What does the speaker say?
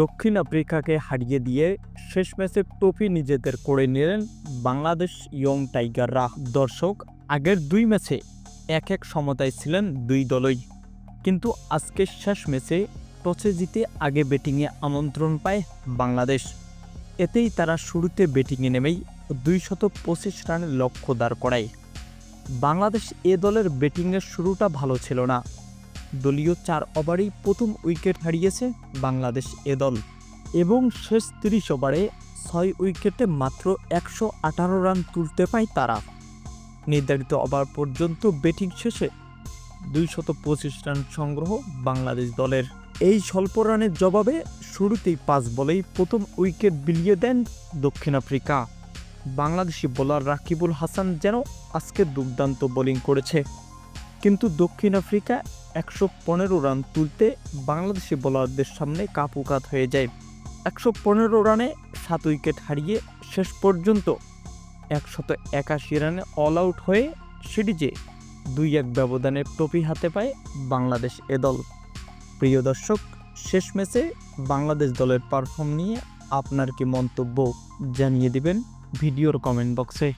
দক্ষিণ আফ্রিকাকে হারিয়ে দিয়ে শেষ ম্যাচে ট্রফি নিজেদের করে নিলেন বাংলাদেশ ইয়ং টাইগাররা দর্শক, আগের দুই ম্যাচে এক এক সমতায় ছিলেন দুই দলই। কিন্তু আজকে শেষ ম্যাচে টসে জিতে আগে ব্যাটিংয়ে আমন্ত্রণ পায় বাংলাদেশ। এতেই তারা শুরুতে ব্যাটিংয়ে নেমেই দুই শত পঁচিশ রানের লক্ষ্য দাঁড় করায়। বাংলাদেশ এ দলের ব্যাটিংয়ের শুরুটা ভালো ছিল না। দলীয় চার ওভারেই প্রথম উইকেট হারিয়েছে বাংলাদেশ এ দল এবং শেষ তিরিশ ওভারে ছয় উইকেটে মাত্র একশো আঠারো রান তুলতে পায় তারা। নির্ধারিত ওভার পর্যন্ত ব্যাটিং শেষে দুইশত পঁচিশ রান সংগ্রহ বাংলাদেশ দলের। এই স্বল্প রানের জবাবে শুরুতেই পাঁচ বলেই প্রথম উইকেট বিলিয়ে দেন দক্ষিণ আফ্রিকা। বাংলাদেশি বোলার রাকিবুল হাসান যেন আজকে দুর্দান্ত বোলিং করেছে। কিন্তু দক্ষিণ আফ্রিকা একশো পনেরো রান তুলতে বাংলাদেশি বোলারদের সামনে কাপুকাত হয়ে যায়। একশো পনেরো রানে সাত উইকেট হারিয়ে শেষ পর্যন্ত একশত একাশি রানে অল আউট হয়ে সিরিজে দুই এক ব্যবধানে ট্রফি হাতে পায় বাংলাদেশ এ দল। প্রিয় দর্শক, শেষ ম্যাচে বাংলাদেশ দলের পারফর্ম নিয়ে আপনার কি মন্তব্য জানিয়ে দিবেন ভিডিওর কমেন্ট বক্সে